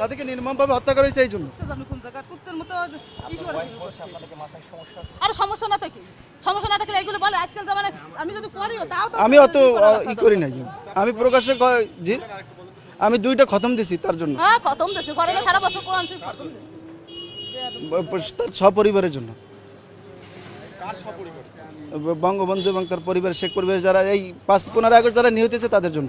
তাদেরকে নির্মমভাবে হত্যা করা হয়েছে এই জন্য। আর সমস্যা না থাকে। সমস্যা না থাকলে এগুলো বলে আজকাল জামানে আমি যদি করিও তাও তো আমি অত ই করা। নাই আমি প্রকাশ্যে জি? আমি দুইটা খতম দিছি তার জন্য। হ্যাঁ খতম ঘরে না সারা বছর কোরআন শরীফ খতম ব- তার সপরিবারের জন্য। বঙ্গবন্ধু এবং তার পরিবার শেখ পরিবারের যারা এই পাঁচ পনেরো আগস্ট যারা নিহত হয়েছে তাদের জন্য।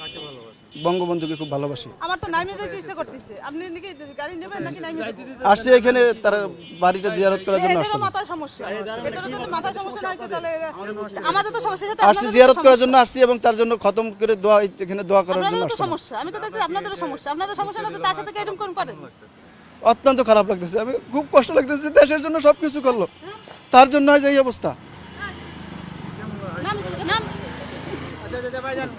বঙ্গবন্ধুকে খুব ভালোবাসি। আমার তো নাইমে যেতে ইচ্ছে করতেছে। আপনি নাকি গাড়ি নেবেন নাকি আসছি এখানে তার বাড়িটা জিয়ারত করার জন্য আসছি। সমস্যা। সমস্যা না তাহলে আমাদের তো সমস্যা সাথে আসছি জিয়ারত করার জন্য আসছি এবং তার জন্য খতম করে দোয়া এখানে দোয়া করার জন্য সমস্যা। আমি তো দেখছি আপনাদেরও সমস্যা। আপনাদের সমস্যা না তো তার সাথে এরকম কোন অত্যন্ত খারাপ লাগতেছে। আমি খুব কষ্ট লাগতেছে দেশের জন্য সব কিছু করল। তার জন্য আজ এই অবস্থা। নাম নাম। আচ্ছা আচ্ছা ভাইজান।